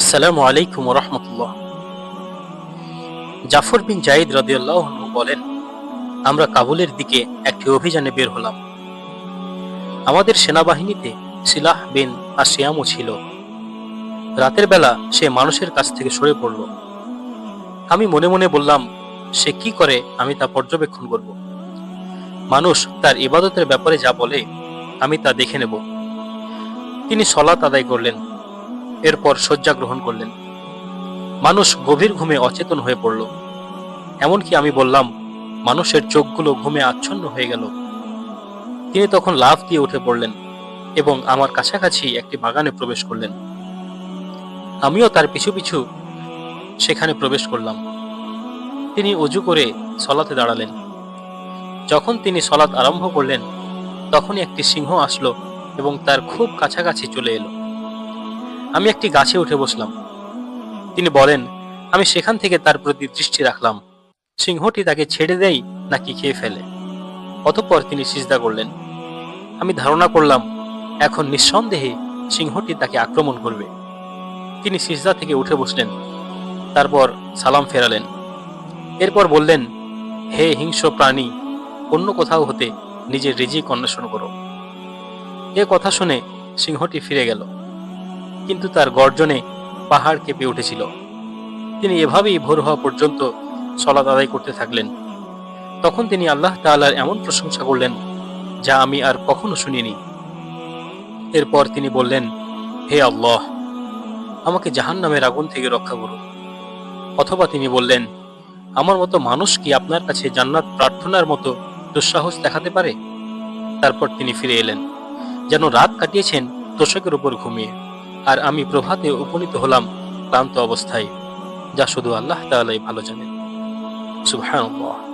আসসালামু আলাইকুম রহমতুল্লাহ। জাফর বিন জাইদ রাদিয়াল্লাহু বলেন, আমরা কাবুলের দিকে একটি অভিযানে বের হলাম। আমাদের সেনাবাহিনীতে সিলাহ বিন আসিয়ামও ছিল। রাতের বেলা সে মানুষের কাছ থেকে সরে পড়ল। আমি মনে মনে বললাম, সে কি করে আমি তা পর্যবেক্ষণ করব? মানুষ তার ইবাদতের ব্যাপারে যা বলে, আমি তা দেখে নেব। তিনি সলাত আদায় করলেন। এরপর শয্যা গ্রহণ করলেন। মানুষ গভীর ঘুমে অচেতন হয়ে পড়ল। এমনকি আমি বললাম, মানুষের চোখগুলো ঘুমে আচ্ছন্ন হয়ে গেল। তিনি তখন লাফ দিয়ে উঠে পড়লেন এবং আমার কাছাকাছি একটি বাগানে প্রবেশ করলেন। আমিও তার পিছু পিছু সেখানে প্রবেশ করলাম। তিনি অজু করে সলাতে দাঁড়ালেন। যখন তিনি সলাৎ আরম্ভ করলেন, তখনই একটি সিংহ আসলো এবং তার খুব কাছাকাছি চলে এলো। আমি একটি গাছে উঠে বসলাম। তিনি বলেন, আমি সেখান থেকে তার প্রতি দৃষ্টি রাখলাম। সিংহটি তাকে ছেড়ে দেয় নাকি খেয়ে ফেলে? অতঃপর তিনি সিজদা করলেন, আমি ধারণা করলাম, এখন নিঃসন্দেহে সিংহটি তাকে আক্রমণ করবে। তিনি সিজদা থেকে উঠে বসলেন, তারপর সালাম ফেরালেন। এরপর বললেন, হে হিংস্র প্রাণী, অন্য কোথাও হতে নিজের রিজিক অন্বেষণ করো। এ কথা শুনে সিংহটি ফিরে গেল। কিন্তু তার গর্জনে পাহাড় কেঁপে উঠেছিল। তিনি এভাবেই ভোর হওয়া পর্যন্ত সলাত আদায় করতে থাকলেন। তখন তিনি আল্লাহ তাআলার এমন প্রশংসা করলেন, যা আমি আর কখনো শুনিনি। এরপর তিনি বললেন, হে আল্লাহ, আমাকে জাহান্নামের আগুন থেকে রক্ষা করুন। অথবা তিনি বললেন, আমার মতো মানুষ কি আপনার কাছে জান্নাত প্রার্থনার মতো দুঃসাহস দেখাতে পারে? তারপর তিনি ফিরে এলেন, যেন রাত কাটিয়েছেন তোষকের উপর ঘুমিয়ে। আর আমি প্রভাতে উপনীত হলাম ক্লান্ত অবস্থায় যা শুধু আল্লাহ তালাই ভালো জানেন। সুবহানাল্লাহ।